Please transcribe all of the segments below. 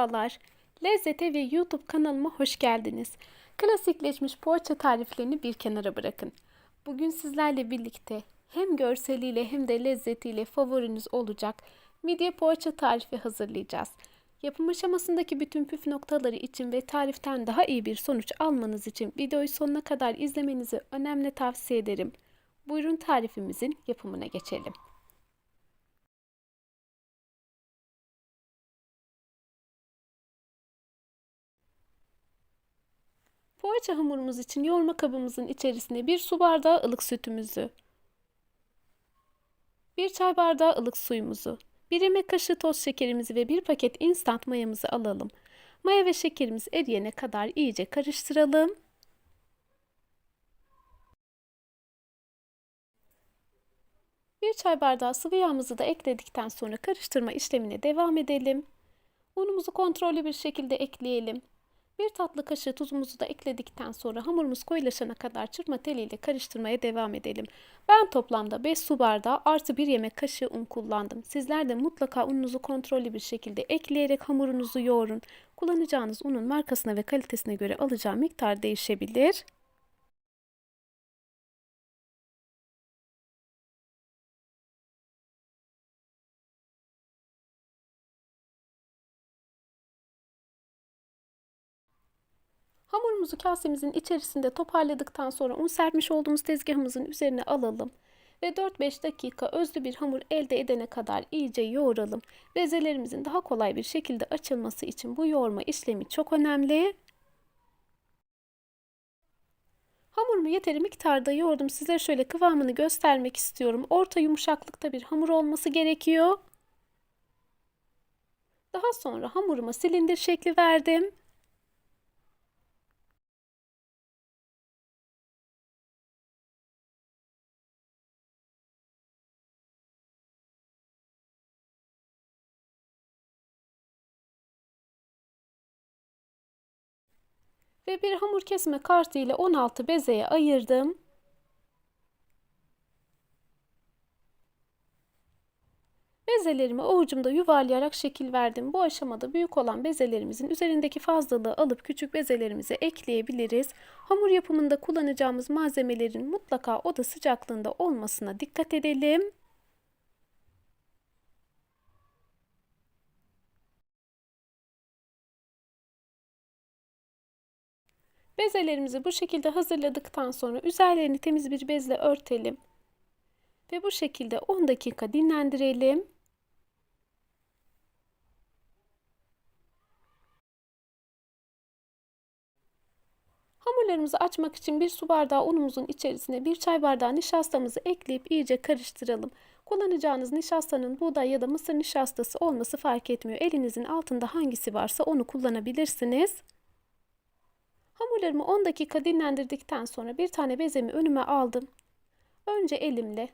Merhabalar. Lezzete ve YouTube kanalıma hoş geldiniz. Klasikleşmiş poğaça tariflerini bir kenara bırakın. Bugün sizlerle birlikte hem görseliyle hem de lezzetiyle favoriniz olacak midye poğaça tarifi hazırlayacağız. Yapım aşamasındaki bütün püf noktaları için ve tariften daha iyi bir sonuç almanız için videoyu sonuna kadar izlemenizi önemli tavsiye ederim. Buyurun tarifimizin yapımına geçelim. Poğaça hamurumuz için yoğurma kabımızın içerisine bir su bardağı ılık sütümüzü, bir çay bardağı ılık suyumuzu, bir yemek kaşığı toz şekerimizi ve bir paket instant mayamızı alalım. Maya ve şekerimiz eriyene kadar iyice karıştıralım. Bir çay bardağı sıvı yağımızı da ekledikten sonra karıştırma işlemine devam edelim. Unumuzu kontrollü bir şekilde ekleyelim. Bir tatlı kaşığı tuzumuzu da ekledikten sonra hamurumuz koyulaşana kadar çırpma teliyle karıştırmaya devam edelim. Ben toplamda 5 su bardağı artı 1 yemek kaşığı un kullandım. Sizler de mutlaka ununuzu kontrollü bir şekilde ekleyerek hamurunuzu yoğurun. Kullanacağınız unun markasına ve kalitesine göre alacağı miktar değişebilir. Hamurumuzu kasemizin içerisinde toparladıktan sonra un serpmiş olduğumuz tezgahımızın üzerine alalım ve 4-5 dakika özlü bir hamur elde edene kadar iyice yoğuralım. Bezelerimizin daha kolay bir şekilde açılması için bu yoğurma işlemi çok önemli. Hamurumu yeteri miktarda yoğurdum. Size şöyle kıvamını göstermek istiyorum. Orta yumuşaklıkta bir hamur olması gerekiyor. Daha sonra hamuruma silindir şekli verdim. Ve bir hamur kesme kartı ile 16 bezeye ayırdım. Bezelerimi avucumda yuvarlayarak şekil verdim. Bu aşamada büyük olan bezelerimizin üzerindeki fazlalığı alıp küçük bezelerimize ekleyebiliriz. Hamur yapımında kullanacağımız malzemelerin mutlaka oda sıcaklığında olmasına dikkat edelim. Bezelerimizi bu şekilde hazırladıktan sonra üzerlerini temiz bir bezle örtelim. Ve bu şekilde 10 dakika dinlendirelim. Hamurlarımızı açmak için bir su bardağı unumuzun içerisine bir çay bardağı nişastamızı ekleyip iyice karıştıralım. Kullanacağınız nişastanın buğday ya da mısır nişastası olması fark etmiyor. Elinizin altında hangisi varsa onu kullanabilirsiniz. Hamurlarımı 10 dakika dinlendirdikten sonra bir tane bezemi önüme aldım. Önce elimle,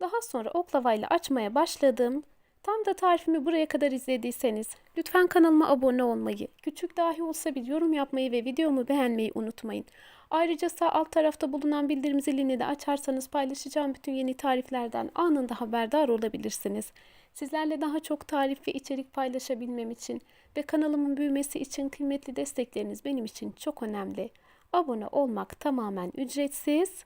daha sonra oklavayla açmaya başladım. Tam da tarifimi buraya kadar izlediyseniz lütfen kanalıma abone olmayı, küçük dahi olsa bir yorum yapmayı ve videomu beğenmeyi unutmayın. Ayrıca sağ alt tarafta bulunan bildirim zilini de açarsanız paylaşacağım bütün yeni tariflerden anında haberdar olabilirsiniz. Sizlerle daha çok tarif ve içerik paylaşabilmem için ve kanalımın büyümesi için kıymetli destekleriniz benim için çok önemli. Abone olmak tamamen ücretsiz.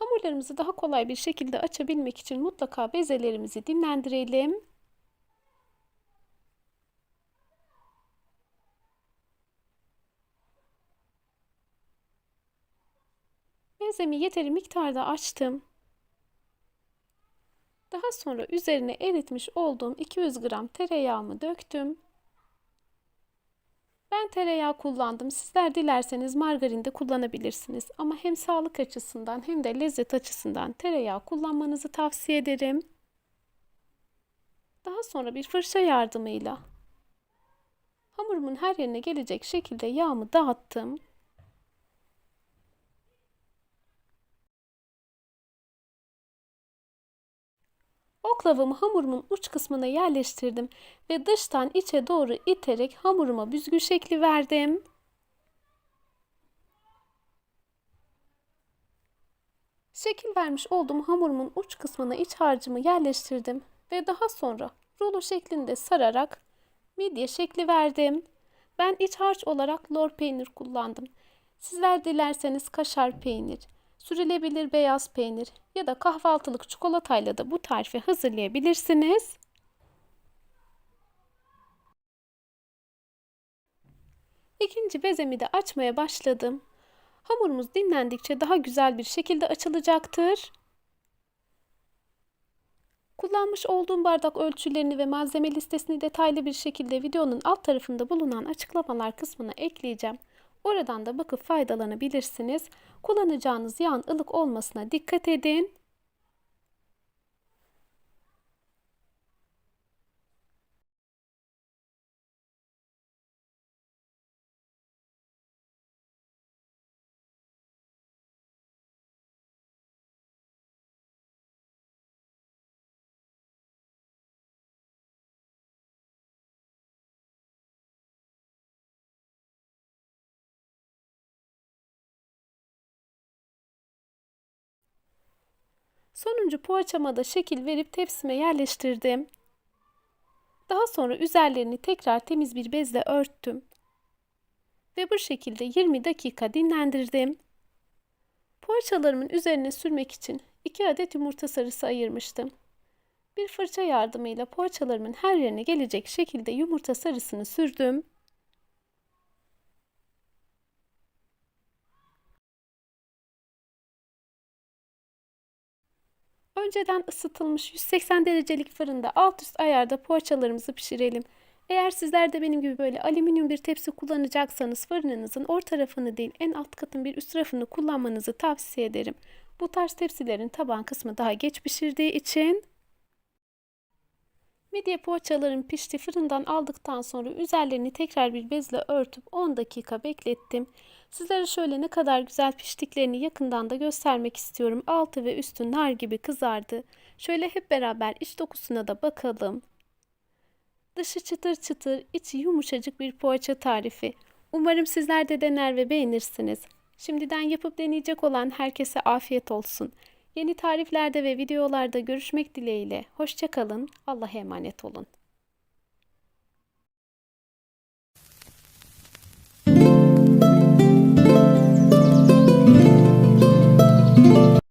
Hamurlarımızı daha kolay bir şekilde açabilmek için mutlaka bezelerimizi dinlendirelim. Bezemi yeteri miktarda açtım. Daha sonra üzerine eritmiş olduğum 200 gram tereyağımı döktüm. Ben tereyağı kullandım. Sizler dilerseniz margarin de kullanabilirsiniz. Ama hem sağlık açısından hem de lezzet açısından tereyağı kullanmanızı tavsiye ederim. Daha sonra bir fırça yardımıyla hamurumun her yerine gelecek şekilde yağımı dağıttım. Oklavamı hamurumun uç kısmına yerleştirdim ve dıştan içe doğru iterek hamuruma büzgü şekli verdim. Şekil vermiş olduğum hamurumun uç kısmına iç harcımı yerleştirdim ve daha sonra rulo şeklinde sararak midye şekli verdim. Ben iç harç olarak lor peynir kullandım. Sizler dilerseniz kaşar peynir, sürülebilir beyaz peynir ya da kahvaltılık çikolatayla da bu tarifi hazırlayabilirsiniz. İkinci bezemi de açmaya başladım. Hamurumuz dinlendikçe daha güzel bir şekilde açılacaktır. Kullanmış olduğum bardak ölçülerini ve malzeme listesini detaylı bir şekilde videonun alt tarafında bulunan açıklamalar kısmına ekleyeceğim. Oradan da bakıp faydalanabilirsiniz. Kullanacağınız yağın ılık olmasına dikkat edin. Sonuncu poğaçama da şekil verip tepsime yerleştirdim. Daha sonra üzerlerini tekrar temiz bir bezle örttüm. Ve bu şekilde 20 dakika dinlendirdim. Poğaçalarımın üzerine sürmek için 2 adet yumurta sarısı ayırmıştım. Bir fırça yardımıyla poğaçalarımın her yerine gelecek şekilde yumurta sarısını sürdüm. Önceden ısıtılmış 180 derecelik fırında alt üst ayarda poğaçalarımızı pişirelim. Eğer sizler de benim gibi böyle alüminyum bir tepsi kullanacaksanız fırınınızın orta tarafını değil en alt katın bir üst tarafını kullanmanızı tavsiye ederim. Bu tarz tepsilerin taban kısmı daha geç pişirdiği için Midye poğaçaların pişti fırından aldıktan sonra üzerlerini tekrar bir bezle örtüp 10 dakika beklettim. Sizlere şöyle ne kadar güzel piştiklerini yakından da göstermek istiyorum. Altı ve üstü nar gibi kızardı. Şöyle hep beraber iç dokusuna da bakalım. Dışı çıtır çıtır, içi yumuşacık bir poğaça tarifi. Umarım sizler de dener ve beğenirsiniz. Şimdiden yapıp deneyecek olan herkese afiyet olsun. Yeni tariflerde ve videolarda görüşmek dileğiyle. Hoşçakalın. Allah'a emanet olun.